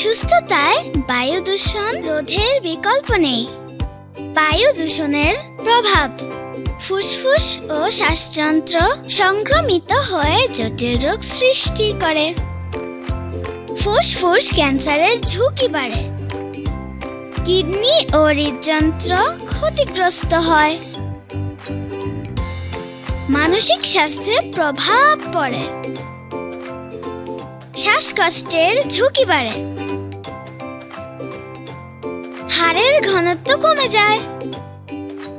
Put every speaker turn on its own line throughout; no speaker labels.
সুস্থতায় বায়ু দূষণ রোধের বিকল্প নেই। বায়ু দূষণের প্রভাব। ফুসফুস ও শ্বাসযন্ত্র সংক্রমিত হয়ে জটিল রোগ সৃষ্টি করে। ফুসফুস ক্যান্সারের ঝুঁকি বাড়ে। কিডনি ও হৃদযন্ত্র ক্ষতিগ্রস্ত হয়। মানসিক স্বাস্থ্যে প্রভাব পড়ে। শ্বাসকষ্টের ঝুঁকি বাড়ে। হাড়ের ঘনত্ব কমে যায়।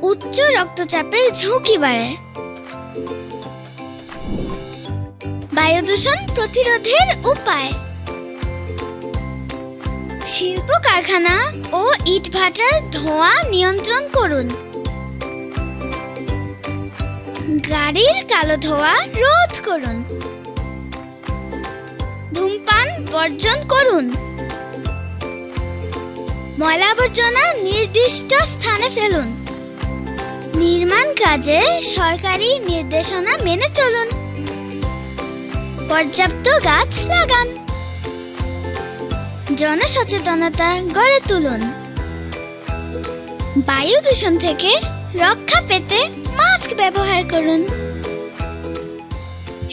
উচ্চ রক্তচাপের ঝুঁকি বাড়ে। বায়ু দূষণ প্রতিরোধের উপায়। শিল্প কারখানা ও ইটভাটার ধোঁয়া নিয়ন্ত্রণ করুন। গাড়ির কালো ধোঁয়া রোধ করুন। বর্জন করুন। ময়লা আবর্জনা নির্দিষ্ট স্থানে ফেলুন। নির্মাণ কাজে সরকারি নির্দেশনা মেনে চলুন। পর্যাপ্ত গাছ লাগান। জনসচেতনতা গড়ে তুলুন। বায়ু দূষণ থেকে রক্ষা পেতে মাস্ক ব্যবহার করুন।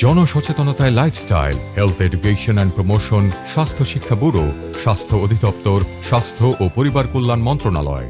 জনসচেতনতায় lifestyle health education and promotion স্বাস্থ্য শিক্ষা ব্যুরো, স্বাস্থ্য অধিদপ্তর, স্বাস্থ্য ও পরিবার কল্যাণ মন্ত্রণালয়।